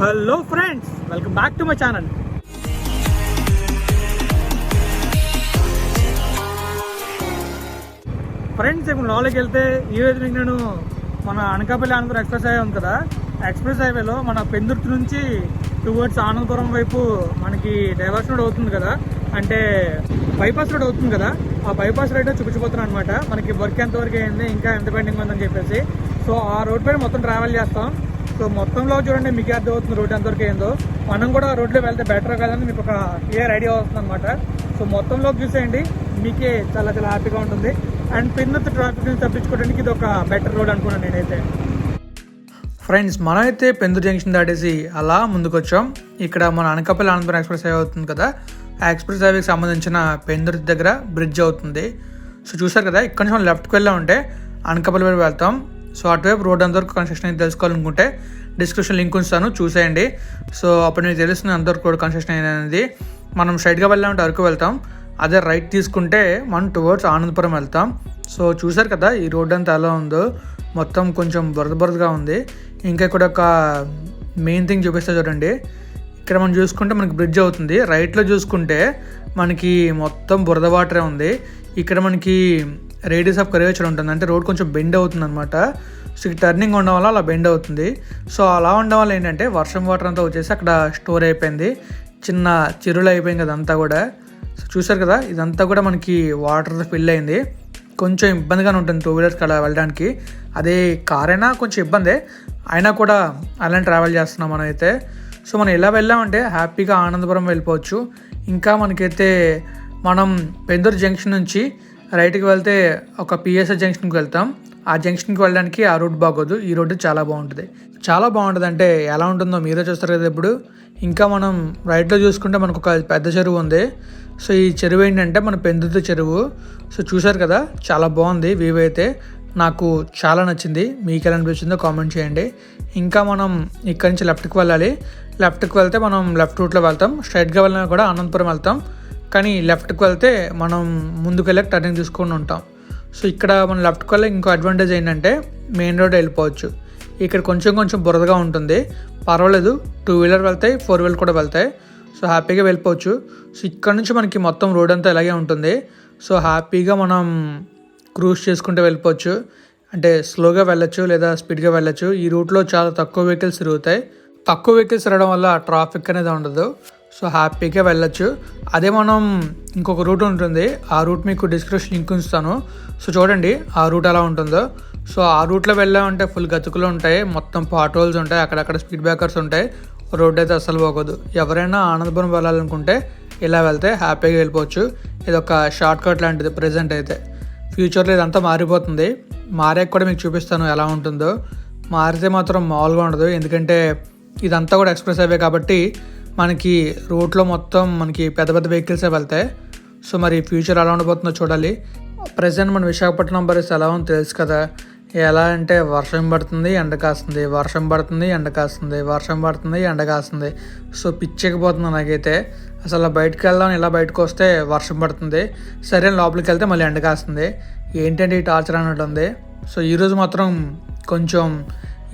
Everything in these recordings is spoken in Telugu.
Hello friends welcome back to my channel. Friends ఇప్పుడు లోపలికి వెళ్తే ఈ రోజు నేను మన అనకాపల్లి ఆనందపురం ఎక్స్ప్రెస్ హైవే ఉంది కదా? ఎక్స్ప్రెస్ హైవేలో మన పెందుర్తి నుంచి టువర్డ్స్ ఆనందపురం వైపు మనకి డైవర్షన్ రోడ్ అవుతుంది కదా? అంటే బైపాస్ రోడ్ అవుతుంది కదా? ఆ బైపాస్ రోడ్ చూపించిపోతున్నాను అనమాట మనకి వర్క్ ఎంతవరకు అయింది ఇంకా ఎంత పెండింగ్ ఉందని చెప్పేసి. సో ఆ రోడ్ పైన మొత్తం ట్రావెల్ చేస్తాం. సో మొత్తంలో చూడండి మీకు అర్థం అవుతుంది రోడ్ ఎంతవరకు ఏందో మనం కూడా రోడ్లో వెళ్తే బెటర్ కదని మీకు ఒక క్లియర్ ఐడియా వస్తుంది అనమాట సో మొత్తంలో చూసేయండి మీకే చాలా చాలా హ్యాపీగా ఉంటుంది. అండ్ పిన్నత ట్రాఫిక్ నుంచి తప్పించుకోవడానికి ఇది ఒక బెటర్ రోడ్ అనుకున్నాను నేనైతే. ఫ్రెండ్స్ మనం అయితే పెందు జంక్షన్ దాటేసి అలా ముందుకు వచ్చాం ఇక్కడ మన అనకాపల్లి అనంతపురం ఎక్స్ప్రెస్ హైవే అవుతుంది కదా. ఆ ఎక్స్ప్రెస్ హైవేకి సంబంధించిన పెందుర్తి దగ్గర బ్రిడ్జ్ అవుతుంది. సో చూసారు కదా ఇక్కడ నుంచి మనం లెఫ్ట్కి వెళ్ళామంటే అనకాపల్లి వైపు వెళ్తాం. సో అటువైపు రోడ్ అంతవరకు కన్స్ట్రక్షన్ అయితే తెలుసుకోవాలనుకుంటే డిస్క్రిప్షన్ లింక్ ఉంచుతాను చూసేయండి. సో అప్పుడు మీకు తెలుస్తుంది అంతవరకు కూడా కన్స్ట్రక్షన్ అనేది. మనం స్ట్రైట్గా వెళ్ళామంటే అరకు వెళ్తాం. అదే రైట్ తీసుకుంటే మనం టువర్డ్స్ ఆనందపురం వెళ్తాం. సో చూసారు కదా ఈ రోడ్ అంతా ఎలా ఉందో. మొత్తం కొంచెం బురద బురదగా ఉంది. ఇంకా ఇక్కడ ఒక మెయిన్ థింగ్ చూపిస్తా చూడండి. ఇక్కడ మనం చూసుకుంటే మనకి బ్రిడ్జ్ అవుతుంది. రైట్లో చూసుకుంటే మనకి మొత్తం బురద వాటరే ఉంది. ఇక్కడ మనకి రేడియస్ ఆఫ్ కర్వేచర్ ఉంటుంది. అంటే రోడ్ కొంచెం బెండ్ అవుతుంది అనమాట సో టర్నింగ్ ఉండడం వల్ల అలా బెండ్ అవుతుంది. సో అలా ఉండడం వల్ల ఏంటంటే వర్షం వాటర్ అంతా వచ్చేసి అక్కడ స్టోర్ అయిపోయింది. చిన్న చెరువులు అయిపోయింది కదా అంతా కూడా. సో చూసారు కదా ఇదంతా కూడా మనకి వాటర్ ఫిల్ అయింది. కొంచెం ఇబ్బందిగానే ఉంటుంది టూ వీలర్స్కి అలా వెళ్ళడానికి. అదే కార్ అయినా కొంచెం ఇబ్బందే. అయినా కూడా అలానే ట్రావెల్ చేస్తున్నాం మనం అయితే సో మనం ఎలా వెళ్ళామంటే హ్యాపీగా ఆనందపురం వెళ్ళిపోవచ్చు. ఇంకా మనకైతే మనం పెందూరు జంక్షన్ నుంచి రైట్కి వెళ్తే ఒక పిఎస్ఆర్ జంక్షన్కి వెళ్తాం. ఆ జంక్షన్కి వెళ్ళడానికి ఆ రూట్ బాగోదు. ఈ రోడ్డు చాలా బాగుంటుంది. చాలా బాగుంటుంది అంటే ఎలా ఉంటుందో మీరే చూస్తారు కదా ఇప్పుడు. ఇంకా మనం రైట్లో చూసుకుంటే మనకు ఒక పెద్ద చెరువు ఉంది. సో ఈ చెరువు ఏంటంటే మన పెందుతు చెరువు. సో చూసారు కదా? చాలా బాగుంది వ్యూ అయితే. నాకు చాలా నచ్చింది. మీకు ఎలా అనిపించిందో కామెంట్ చేయండి. ఇంకా మనం ఇక్కడి నుంచి లెఫ్ట్కి వెళ్ళాలి. లెఫ్ట్కి వెళ్తే మనం లెఫ్ట్ రూట్లో వెళ్తాం. స్ట్రైట్గా వెళ్ళినా కూడా అనంతపురం వెళ్తాం. కానీ లెఫ్ట్కి వెళ్తే మనం ముందుకు వెళ్ళక టర్నింగ్ తీసుకొని ఉంటాం. సో ఇక్కడ మనం లెఫ్ట్కి వెళ్ళి ఇంకో అడ్వాంటేజ్ ఏంటంటే మెయిన్ రోడ్ వెళ్ళిపోవచ్చు. ఇక్కడ కొంచెం కొంచెం బురదగా ఉంటుంది. పర్వాలేదు టూ వీలర్ వెళ్తాయి ఫోర్ వీలర్ కూడా వెళ్తాయి. సో హ్యాపీగా వెళ్ళిపోవచ్చు. సో ఇక్కడ నుంచి మనకి మొత్తం రోడ్ అంతా ఇలాగే ఉంటుంది. సో హ్యాపీగా మనం క్రూజ్ చేసుకుంటూ వెళ్ళిపోవచ్చు. అంటే స్లోగా వెళ్ళొచ్చు లేదా స్పీడ్గా వెళ్ళచ్చు. ఈ రూట్లో చాలా తక్కువ వెహికల్స్ తిరుగుతాయి. తక్కువ వెహికల్స్ తిరగడం వల్ల ట్రాఫిక్ అనేది ఉండదు. సో హ్యాపీగా వెళ్ళొచ్చు. అదే మనం ఇంకొక రూట్ ఉంటుంది. ఆ రూట్ మీకు డిస్క్రిప్షన్ లింక్ ఉంచుతాను. సో చూడండి ఆ రూట్ ఎలా ఉంటుందో. సో ఆ రూట్లో వెళ్ళామంటే ఫుల్ గతుకులు ఉంటాయి. మొత్తం పాట్ హోల్స్ ఉంటాయి. అక్కడక్కడ స్పీడ్ బ్రేకర్స్ ఉంటాయి. రోడ్ అయితే అస్సలు పోకూడదు ఎవరైనా ఆనందపురం వెళ్ళాలనుకుంటే ఇలా వెళ్తే హ్యాపీగా వెళ్ళిపోవచ్చు. ఇది ఒక షార్ట్ కట్ లాంటిది ప్రజెంట్ అయితే. ఫ్యూచర్లో ఇదంతా మారిపోతుంది. మారాక కూడా మీకు చూపిస్తాను ఎలా ఉంటుందో. మారితే మాత్రం మామూలుగా ఉండదు. ఎందుకంటే ఇదంతా కూడా ఎక్స్ప్రెస్ హైవే కాబట్టి మనకి రోడ్లో మొత్తం మనకి పెద్ద పెద్ద వెహికల్సే వెళ్తాయి. సో మరి ఫ్యూచర్ ఎలా ఉండబోతుందో చూడాలి. ప్రజెంట్ మన విశాఖపట్నం పరిస్థితి ఎలా ఉందో తెలుసు కదా. ఎలా అంటే వర్షం పడుతుంది ఎండ కాస్తుంది. వర్షం పడుతుంది ఎండ కాస్తుంది. వర్షం పడుతుంది ఎండ కాస్తుంది. సో పిచ్చెక్కిపోతుంది నాకైతే. అసలు బయటకు వెళ్దాం ఇలా బయటకు వస్తే వర్షం పడుతుంది. సరే లోపలికి వెళ్తే మళ్ళీ ఎండ కాస్తుంది. ఏంటంటే ఈ టార్చర్ అన్నట్టు ఉంది. సో ఈరోజు మాత్రం కొంచెం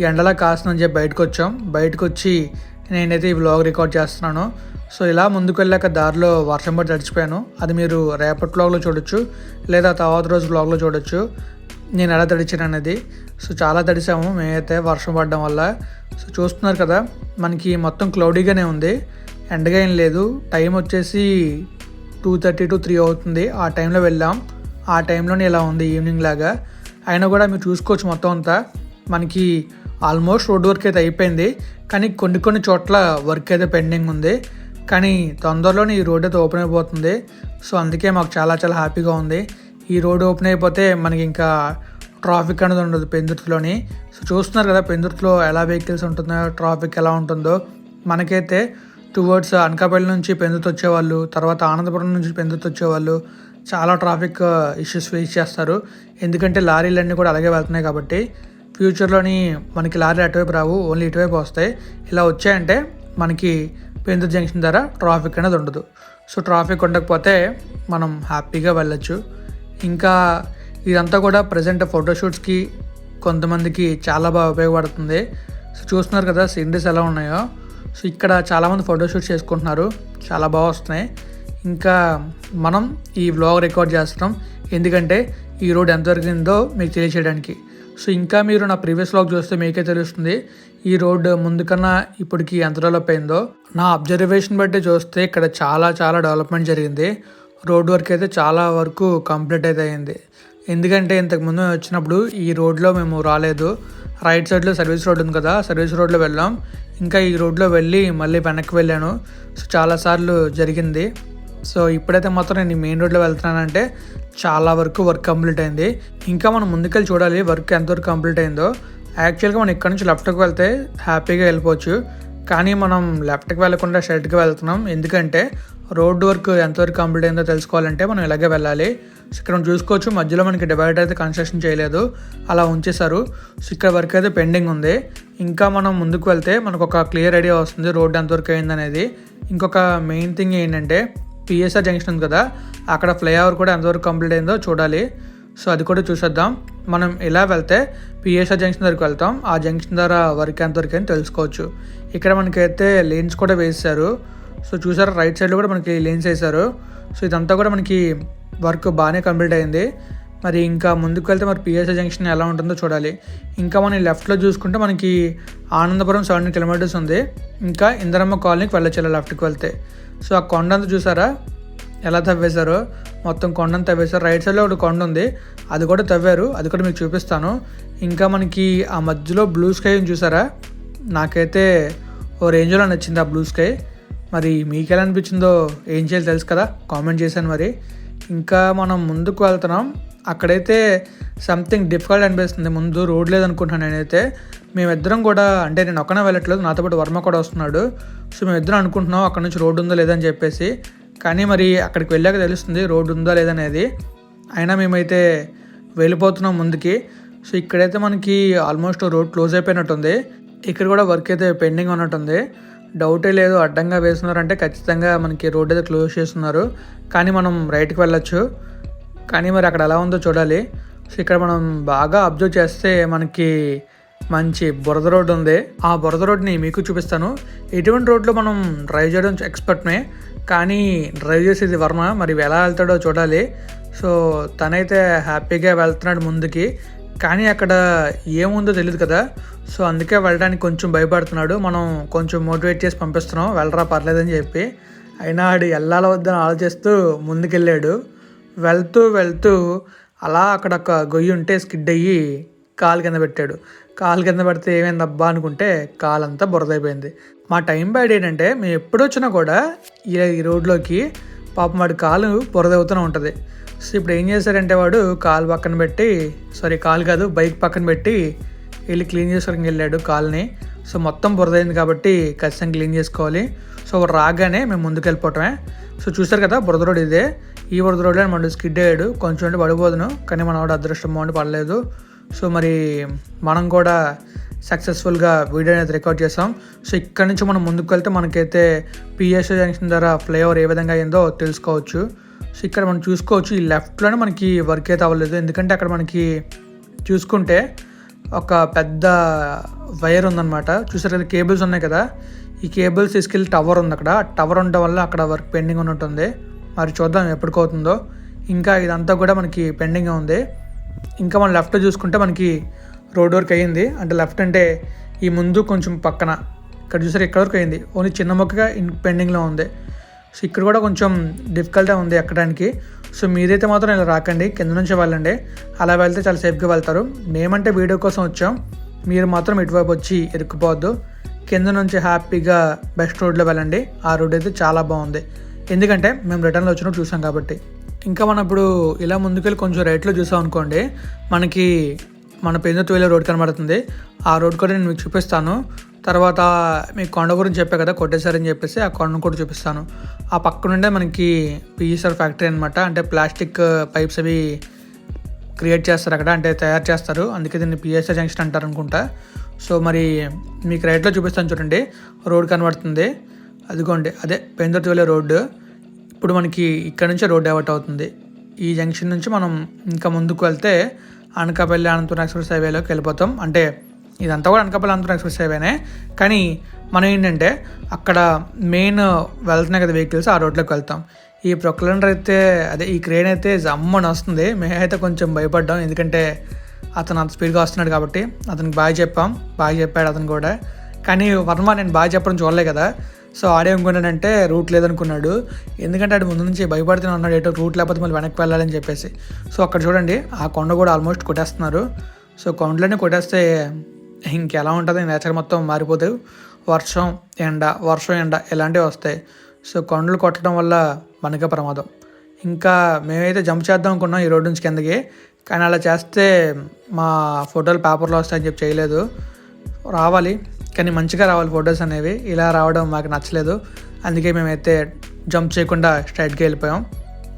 ఎండలా కాస్తుందని చెప్పి బయటకు వచ్చాం. బయటకు వచ్చి నేనైతే ఈ వ్లాగ్ రికార్డ్ చేస్తున్నాను. సో ఇలా ముందుకు వెళ్ళాక దారిలో వర్షం పడి తడిచిపోయాను. అది మీరు రేపటి వ్లాగ్లో చూడొచ్చు లేదా తర్వాత రోజు వ్లాగ్లో చూడొచ్చు. నేను ఎలా తడిచాను అనేది. సో చాలా తడిసాము మేమైతే వర్షం పడడం వల్ల. సో చూస్తున్నారు కదా మనకి మొత్తం క్లౌడీగానే ఉంది. ఎండగా ఏం లేదు. టైం వచ్చేసి టూ థర్టీ టు త్రీ అవుతుంది. ఆ టైంలో వెళ్ళాం. ఆ టైంలోనే ఇలా ఉంది ఈవినింగ్ లాగా. అయినా కూడా మీరు చూసుకోవచ్చు మొత్తం అంతా. మనకి ఆల్మోస్ట్ రోడ్ వర్క్ అయితే అయిపోయింది. కానీ కొన్ని కొన్ని చోట్ల వర్క్ అయితే పెండింగ్ ఉంది. కానీ తొందరలోనే ఈ రోడ్ అయితే ఓపెన్ అయిపోతుంది. సో అందుకే మాకు చాలా చాలా హ్యాపీగా ఉంది. ఈ రోడ్ ఓపెన్ అయిపోతే మనకి ఇంకా ట్రాఫిక్ అనేది ఉండదు పెందుర్తిలోని. సో చూస్తున్నారు కదా పెందుర్తిలో ఎలా వెహికల్స్ ఉంటుందో ట్రాఫిక్ ఎలా ఉంటుందో. మనకైతే టువర్డ్స్ అనకాపల్లి నుంచి పెందుతు వచ్చేవాళ్ళు తర్వాత ఆనందపురం నుంచి పెందుతు వచ్చేవాళ్ళు చాలా ట్రాఫిక్ ఇష్యూస్ ఫేస్ చేస్తారు. ఎందుకంటే లారీలన్నీ కూడా అలాగే వెళ్తున్నాయి కాబట్టి. ఫ్యూచర్లోని మనకి లారీ అటువైపు రావు ఓన్లీ ఇటువైపు వస్తాయి. ఇలా వచ్చాయంటే మనకి పెందుర్తి జంక్షన్ ధర ట్రాఫిక్ అనేది ఉండదు. సో ట్రాఫిక్ ఉండకపోతే మనం హ్యాపీగా వెళ్ళచ్చు. ఇంకా ఇదంతా కూడా ప్రజెంట్ ఫోటోషూట్స్కి కొంతమందికి చాలా బాగా ఉపయోగపడుతుంది. సో చూస్తున్నారు కదా సీనరీస్ ఎలా ఉన్నాయో. సో ఇక్కడ చాలామంది ఫోటోషూట్ చేసుకుంటున్నారు. చాలా బాగా వస్తున్నాయి. ఇంకా మనం ఈ వ్లాగ్ రికార్డ్ చేస్తున్నాం. ఎందుకంటే ఈ రోడ్ ఎంతవరకు ఉందో మీకు తెలియచేయడానికి. సో ఇంకా మీరు నా ప్రీవియస్ లాగ్ చూస్తే మీకే తెలుస్తుంది ఈ రోడ్ ముందు కన్నా ఇప్పటికి ఎంత డెవలప్ అయిందో. నా అబ్జర్వేషన్ బట్టి చూస్తే ఇక్కడ చాలా చాలా డెవలప్మెంట్ జరిగింది. రోడ్ వర్క్ అయితే చాలా వరకు కంప్లీట్ అయితే అయింది. ఎందుకంటే ఇంతకుముందు వచ్చినప్పుడు ఈ రోడ్లో మేము రాలేదు. రైట్ సైడ్లో సర్వీస్ రోడ్ ఉంది కదా సర్వీస్ రోడ్లో వెళ్ళాం. ఇంకా ఈ రోడ్లో వెళ్ళి మళ్ళీ వెనక్కి వెళ్ళాను. సో చాలాసార్లు జరిగింది. సో ఇప్పుడైతే మాత్రం నేను మెయిన్ రోడ్లో వెళ్తున్నానంటే చాలా వరకు వర్క్ కంప్లీట్ అయింది. ఇంకా మనం ముందుకెళ్ళి చూడాలి వర్క్ ఎంతవరకు కంప్లీట్ అయిందో. యాక్చువల్గా మనం ఇక్కడ నుంచి లెఫ్ట్కి వెళ్తే హ్యాపీగా వెళ్ళిపోవచ్చు. కానీ మనం లెఫ్ట్కి వెళ్ళకుండా స్ట్రైట్కి వెళ్తున్నాం. ఎందుకంటే రోడ్డు వర్క్ ఎంతవరకు కంప్లీట్ అయిందో తెలుసుకోవాలంటే మనం ఇలాగే వెళ్ళాలి. సో ఇక్కడ మనం చూసుకోవచ్చు మధ్యలో మనకి డివైడర్ అయితే కన్స్ట్రక్షన్ చేయలేదు. అలా ఉంచేశారు. సో ఇక్కడ వర్క్ అయితే పెండింగ్ ఉంది. ఇంకా మనం ముందుకు వెళ్తే మనకు ఒక క్లియర్ ఐడియా వస్తుంది రోడ్ ఎంతవరకు అయిందనేది. ఇంకొక మెయిన్ థింగ్ ఏంటంటే పిఎస్ఆర్ జంక్షన్ ఉంది కదా అక్కడ ఫ్లైఓవర్ కూడా ఎంతవరకు కంప్లీట్ అయిందో చూడాలి. సో అది కూడా చూసేద్దాం. మనం ఇలా వెళ్తే పిఎస్ఆర్ జంక్షన్ దగ్గరికి వెళ్తాం. ఆ జంక్షన్ ద్వారా వర్క్ ఎంతవరకు అని తెలుసుకోవచ్చు. ఇక్కడ మనకైతే లేన్స్ కూడా వేసారు సో చూసారా రైట్ సైడ్లో కూడా మనకి లేన్స్ వేసారు. సో ఇదంతా కూడా మనకి వర్క్ బాగానే కంప్లీట్ అయింది. మరి ఇంకా ముందుకు వెళ్తే మరి పిఎస్ఐ జంక్షన్ ఎలా ఉంటుందో చూడాలి. ఇంకా మనం లెఫ్ట్లో చూసుకుంటే మనకి ఆనందపురం సెవెంటీ కిలోమీటర్స్ ఉంది. ఇంకా ఇందరమ్మ కాలనీకి వెళ్ళొచ్చు లెఫ్ట్కి వెళ్తే. సో ఆ కొండంతా చూసారా? ఎలా తవ్వేశారో? మొత్తం కొండను తవ్వేశారు. రైట్ సైడ్లో ఒకటి కొండ ఉంది. అది కూడా తవ్వారు. అది కూడా మీకు చూపిస్తాను. ఇంకా మనకి ఆ మధ్యలో బ్లూ స్కై చూసారా? నాకైతే ఓ రేంజ్లో నచ్చింది ఆ బ్లూ స్కై. మరి మీకు ఎలా అనిపించిందో ఏం చేయాలి తెలుసు కదా? కామెంట్ చేశాను మరి. ఇంకా మనం ముందుకు వెళ్తున్నాం. అక్కడైతే సంథింగ్ డిఫికల్ట్ అనిపిస్తుంది. ముందు రోడ్ లేదనుకుంటున్నాను నేనైతే. మేమిద్దరం కూడా అంటే నేను ఒక్కనే వెళ్ళట్లేదు నాతో పాటు వర్మ కూడా వస్తున్నాడు. సో మేమిద్దరం అనుకుంటున్నాం అక్కడ నుంచి రోడ్డు ఉందో లేదని చెప్పేసి. కానీ మరి అక్కడికి వెళ్ళాక తెలుస్తుంది రోడ్డు ఉందో లేదనేది అయినా మేమైతే వెళ్ళిపోతున్నాం ముందుకి. సో ఇక్కడైతే మనకి ఆల్మోస్ట్ రోడ్ క్లోజ్ అయిపోయినట్టుంది. ఇక్కడ కూడా వర్క్ అయితే పెండింగ్ ఉన్నట్టుంది. డౌటే లేదు అడ్డంగా వేస్తున్నారంటే ఖచ్చితంగా మనకి రోడ్ అయితే క్లోజ్ చేస్తున్నారు. కానీ మనం రైట్కి వెళ్ళొచ్చు. కానీ మరి అక్కడ ఎలా ఉందో చూడాలి. సో ఇక్కడ మనం బాగా అబ్జర్వ్ చేస్తే మనకి మంచి బురద రోడ్ ఉంది. ఆ బురద రోడ్ని మీకు చూపిస్తాను. ఎటువంటి రోడ్లో మనం డ్రైవ్ చేయడం ఎక్స్పర్ట్మే. కానీ డ్రైవ్ చేసేది వర్మ. మరి ఎలా వెళ్తాడో చూడాలి. సో తనైతే హ్యాపీగా వెళ్తున్నాడు ముందుకి. కానీ అక్కడ ఏముందో తెలియదు కదా. సో అందుకే వెళ్ళడానికి కొంచెం భయపడుతున్నాడు. మనం కొంచెం మోటివేట్ చేసి పంపిస్తున్నాం. వెళ్ళరా పర్లేదని చెప్పి. అయినా ఆడు వెళ్ళాల వద్దని ఆలోచిస్తూ ముందుకెళ్ళాడు. వెళ్తూ వెళ్తూ అలా అక్కడ ఒక గొయ్యి ఉంటే స్కిడ్ అయ్యి కాలు కింద పెట్టాడు. కాలు కింద పెడితే ఏమైంది అబ్బా అనుకుంటే కాలంతా బురదైపోయింది. మా టైం బ్యాడ్ ఏంటంటే మేము ఎప్పుడు వచ్చినా కూడా ఈ ఈ రోడ్లోకి పాపం వాడి కాలు బురదవుతూనే ఉంటుంది. సో ఇప్పుడు ఏం చేశారంటే వాడు కాలు పక్కన పెట్టి సారీ కాలు కాదు బైక్ పక్కన పెట్టి వెళ్ళి క్లీన్ చేసుకోవడానికి వెళ్ళాడు కాల్ని. సో మొత్తం బురదైంది కాబట్టి ఖచ్చితంగా క్లీన్ చేసుకోవాలి. సో రాగానే మేము ముందుకు వెళ్ళిపోవటమే సో చూసారు కదా బురద రోడ్ ఇదే. ఈ వరద రోడ్లో మన స్కిడ్ అయ్యాడు. కొంచెం అంటే పడిపోదును కానీ మన వాడు అదృష్టం బాగుండి పడలేదు. సో మరి మనం కూడా సక్సెస్ఫుల్గా వీడియో అనేది రికార్డ్ చేసాం సో ఇక్కడ నుంచి మనం ముందుకు వెళ్తే మనకైతే పిఎస్ఓ జంక్షన్ ద్వారా ఫ్లైఓవర్ ఏ విధంగా అయిందో తెలుసుకోవచ్చు. సో ఇక్కడ మనం చూసుకోవచ్చు ఈ లెఫ్ట్లోనే మనకి వర్క్ అయితే అవ్వలేదు. ఎందుకంటే అక్కడ మనకి చూసుకుంటే ఒక పెద్ద వైర్ ఉందన్నమాట. చూసారు కదా కేబుల్స్ ఉన్నాయి కదా? ఈ కేబుల్స్ తీసుకెళ్ళి టవర్ ఉంది అక్కడ. టవర్ ఉండడం వల్ల అక్కడ వర్క్ పెండింగ్ ఉన్నట్టుంది. మరి చూద్దాం ఎప్పటికవుతుందో ఇంకా ఇదంతా కూడా మనకి పెండింగ్ ఉంది. ఇంకా మనం లెఫ్ట్ చూసుకుంటే మనకి రోడ్ వర్క్ అయ్యింది. అంటే లెఫ్ట్ అంటే ఈ ముందు కొంచెం పక్కన. ఇక్కడ చూసారు ఇక్కడ వరకు అయింది ఓన్లీ చిన్న మొక్కగా ఇన్ పెండింగ్లో ఉంది. సో ఇక్కడ కూడా కొంచెం డిఫికల్ట్గా ఉంది ఎక్కడానికి. సో మీరైతే మాత్రం ఇలా రాకండి. కింద నుంచి వెళ్ళండి. అలా వెళ్తే చాలా సేఫ్గా వెళ్తారు. మేమంటే వీడియో కోసం వచ్చాం. మీరు మాత్రం ఇటువైపు వచ్చి ఇరుక్కుపోవద్దు. కింద నుంచి హ్యాపీగా బెస్ట్ రోడ్లో వెళ్ళండి. ఆ రోడ్ అయితే చాలా బాగుంది. ఎందుకంటే మేము రిటర్న్లో వచ్చినప్పుడు చూసాం కాబట్టి. ఇంకా మనం ఇప్పుడు ఇలా ముందుకెళ్ళి కొంచెం రైట్లో చూసాం అనుకోండి మనకి మన పెందుతు వెళ్ళే రోడ్ కనబడుతుంది. ఆ రోడ్ కూడా నేను మీకు చూపిస్తాను. తర్వాత మీకు కొండ గురించి చెప్పా కదా కొట్టేశారని చెప్పేసి ఆ కొండను కూడా చూపిస్తాను. ఆ పక్క నుండే మనకి పిఈసర్ ఫ్యాక్టరీ అనమాట అంటే ప్లాస్టిక్ పైప్స్ అవి క్రియేట్ చేస్తారు అక్కడ అంటే తయారు చేస్తారు. అందుకే దీన్ని పిఎస్ఆర్ జంక్షన్ అంటారు అనుకుంటా. సో మరి మీకు రైట్లో చూపిస్తాను చూడండి. రోడ్ కనబడుతుంది. అదిగోండి అదే పెందుతు వెళ్ళే రోడ్డు. ఇప్పుడు మనకి ఇక్కడ నుంచే రోడ్ డైవర్ట్ అవుతుంది. ఈ జంక్షన్ నుంచి మనం ఇంకా ముందుకు వెళ్తే అనకాపల్లి అనంతపురం ఎక్స్ప్రెస్ హైవేలోకి వెళ్ళిపోతాం. అంటే ఇదంతా కూడా అనకాపల్లి అనంతపురం ఎక్స్ప్రెస్ హైవేనే. కానీ మనం ఏంటంటే అక్కడ మెయిన్ వెళ్తున్నాయి కదా వెహికల్స్ ఆ రోడ్లోకి వెళ్తాం. ఈ ప్రొక్లెండర్ అయితే అదే ఈ క్రేన్ అయితే జమ్మని వస్తుంది. మేమైతే కొంచెం భయపడ్డాం. ఎందుకంటే అతను అంత స్పీడ్గా వస్తున్నాడు కాబట్టి అతనికి బాగా చెప్పాం. బాగా చెప్పాడు అతను కూడా. కానీ వర్మ నేను బాగా చెప్పడం చూడలే కదా. సో ఆడేమనుకున్నాడంటే రూట్ లేదనుకున్నాడు. ఎందుకంటే ఆడు ముందు నుంచి భయపడుతూనే ఉన్నాడు ఏటో రూట్ లేకపోతే మళ్ళీ వెనక్కి వెళ్ళాలని చెప్పేసి. సో అక్కడ చూడండి ఆ కొండ కూడా ఆల్మోస్ట్ కొట్టేస్తున్నారు. సో కొండలన్నీ కొట్టేస్తే ఇంకెలా ఉంటుంది? నేచర్ మొత్తం మారిపోతాయి వర్షం ఎండ వర్షం ఎండ ఇలాంటివి వస్తాయి. సో కొండలు కొట్టడం వల్ల మనకే ప్రమాదం. ఇంకా మేమైతే జంప్ చేద్దాం అనుకున్నాం ఈ రోడ్డు నుంచి కిందకి. కానీ అలా చేస్తే మా ఫోటోలు పేపర్లో వస్తాయని చెప్పి చేయలేదు. రావాలి. కానీ మంచిగా రావాలి ఫొటోస్ అనేవి. ఇలా రావడం మాకు నచ్చలేదు. అందుకే మేమైతే జంప్ చేయకుండా స్ట్రైట్గా వెళ్ళిపోయాం.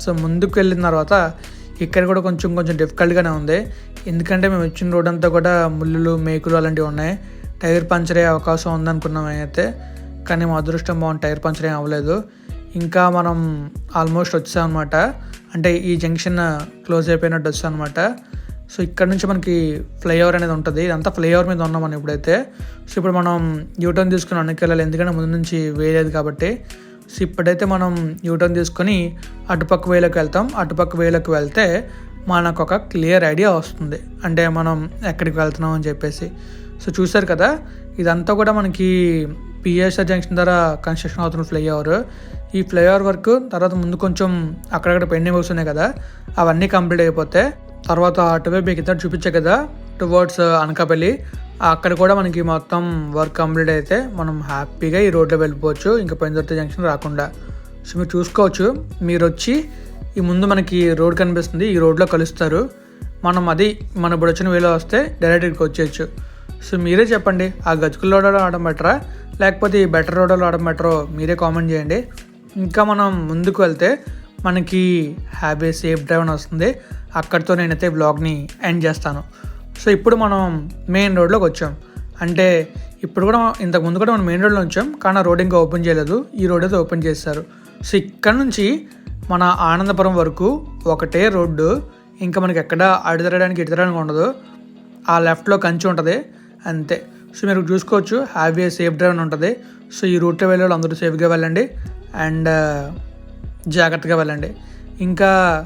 సో ముందుకు వెళ్ళిన తర్వాత ఇక్కడ కూడా కొంచెం కొంచెం డిఫికల్ట్గానే ఉంది. ఎందుకంటే మేము వచ్చిన రోడ్ అంతా కూడా ముళ్ళు మేకులు అలాంటివి ఉన్నాయి. టైర్ పంచర్ అయ్యే అవకాశం ఉందనుకున్నాం అయితే కానీ మా అదృష్టం బాగుంది. టైర్ పంచర్ ఏం అవ్వలేదు. ఇంకా మనం ఆల్మోస్ట్ వచ్చామన్నమాట. అంటే ఈ జంక్షన్ క్లోజ్ అయిపోయినట్టు వచ్చాం అనమాట సో ఇక్కడ నుంచి మనకి ఫ్లైఓవర్ అనేది ఉంటుంది. ఇదంతా ఫ్లైఓవర్ మీద ఉన్నాం మనం ఇప్పుడైతే. సో ఇప్పుడు మనం యూటర్న్ తీసుకుని వెనక్కి వెళ్ళాలి ఎందుకంటే ముందు నుంచి వేయలేదు కాబట్టి. సో ఇప్పుడైతే మనం యూటర్న్ తీసుకొని అటుపక్క వేలోకి వెళ్తాం. అటుపక్క వేలోకి వెళ్తే మనకు ఒక క్లియర్ ఐడియా వస్తుంది. అంటే మనం ఎక్కడికి వెళ్తున్నాం అని చెప్పేసి. సో చూసారు కదా ఇదంతా కూడా మనకి పిఎస్ఆర్ జంక్షన్ ద్వారా కన్స్ట్రక్షన్ అవుతున్న ఫ్లైఓవర్. ఈ ఫ్లైఓవర్ వర్క్ తర్వాత ముందు కొంచెం అక్కడక్కడ పెండింగ్ వస్తున్నాయి కదా అవన్నీ కంప్లీట్ అయిపోతే తర్వాత అటువైపు మీకు ఇద్దరు చూపించే కదా టువర్డ్స్ అనకాపల్లి. అక్కడ కూడా మనకి మొత్తం వర్క్ కంప్లీట్ అయితే మనం హ్యాపీగా ఈ రోడ్లో వెళ్ళిపోవచ్చు. ఇంకా పెందుర్తి జంక్షన్ రాకుండా. సో మీరు చూసుకోవచ్చు. మీరు వచ్చి ఈ ముందు మనకి రోడ్ కనిపిస్తుంది. ఈ రోడ్లో కలుస్తారు. మనం అది మన ఇప్పుడు వచ్చిన వేలో వస్తే డైరెక్ట్ ఇక్కడికి వచ్చేయచ్చు. సో మీరే చెప్పండి. ఆ గజకుల రోడ్లో ఆడడం బెటరా లేకపోతే ఈ బెటర్ రోడ్లో ఆడడం బెటరో మీరే కామెంట్ చేయండి. ఇంకా మనం ముందుకు వెళ్తే మనకి హ్యాపీ సేఫ్ డ్రైవ్ అని వస్తుంది. అక్కడితో నేనైతే బ్లాగ్ని ఎండ్ చేస్తాను. సో ఇప్పుడు మనం మెయిన్ రోడ్లోకి వచ్చాం. అంటే ఇప్పుడు కూడా ఇంతకు ముందు కూడా మనం మెయిన్ రోడ్లో వచ్చాం కానీ ఆ రోడ్ ఇంకా ఓపెన్ చేయలేదు. ఈ రోడ్ అయితే ఓపెన్ చేస్తారు సో ఇక్కడ నుంచి మన ఆనందపురం వరకు ఒకటే రోడ్డు. ఇంకా మనకి ఎక్కడ అడితరడానికి తిరగడానికి ఉండదు. ఆ లెఫ్ట్లో కంచి ఉంటుంది. అంతే. సో మీరు చూసుకోవచ్చు హ్యావీ సేఫ్ డ్రైవ్ అని ఉంటుంది. సో ఈ రూట్లో వెళ్ళే వాళ్ళు అందరూ సేఫ్గా వెళ్ళండి. అండ్ జాగ్రత్తగా వెళ్ళండి. ఇంకా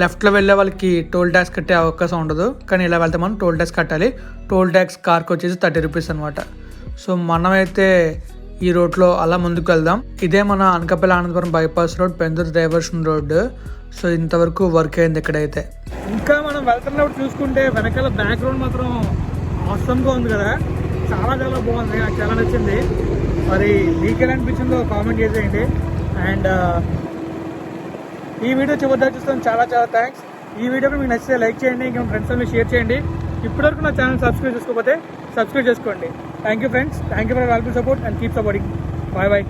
లెఫ్ట్లో వెళ్ళే వాళ్ళకి టోల్ ట్యాక్స్ కట్టే అవకాశం ఉండదు. కానీ ఇలా వెళ్తే మనం టోల్ ట్యాక్స్ కట్టాలి. టోల్ ట్యాక్స్ కార్కి వచ్చేసి థర్టీ రూపీస్ అనమాట సో మనమైతే ఈ రోడ్లో అలా ముందుకు వెళ్దాం. ఇదే మన Anakapalli Anandapuram bypass road Penduru diversion road so ఇంతవరకు వర్క్ అయింది ఇక్కడైతే. ఇంకా మనం వెళ్తున్నప్పుడు చూసుకుంటే వెనకాల బ్యాక్గ్రౌండ్ మాత్రం అవసరంగా ఉంది కదా. చాలా చాలా బాగుంది. నాకు చాలా నచ్చింది. మరి మీకు ఎలా అనిపించిందో కామెంట్ చేసేయండి. అండ్ ఈ వీడియో చివరిదా చూస్తాం చాలా చాలా థ్యాంక్స్ ఈ వీడియో మీకు నచ్చితే లైక్ చేయండి ఇంకా ఫ్రెండ్స్ అన్ని షేర్ చేయండి. ఇప్పటివరకు నా ఛానల్ సబ్స్క్రైబ్ చేసుకోకపోతే సబ్స్క్రైబ్ చేసుకోండి. Thank you friends thank you for valuable support and keep supporting bye bye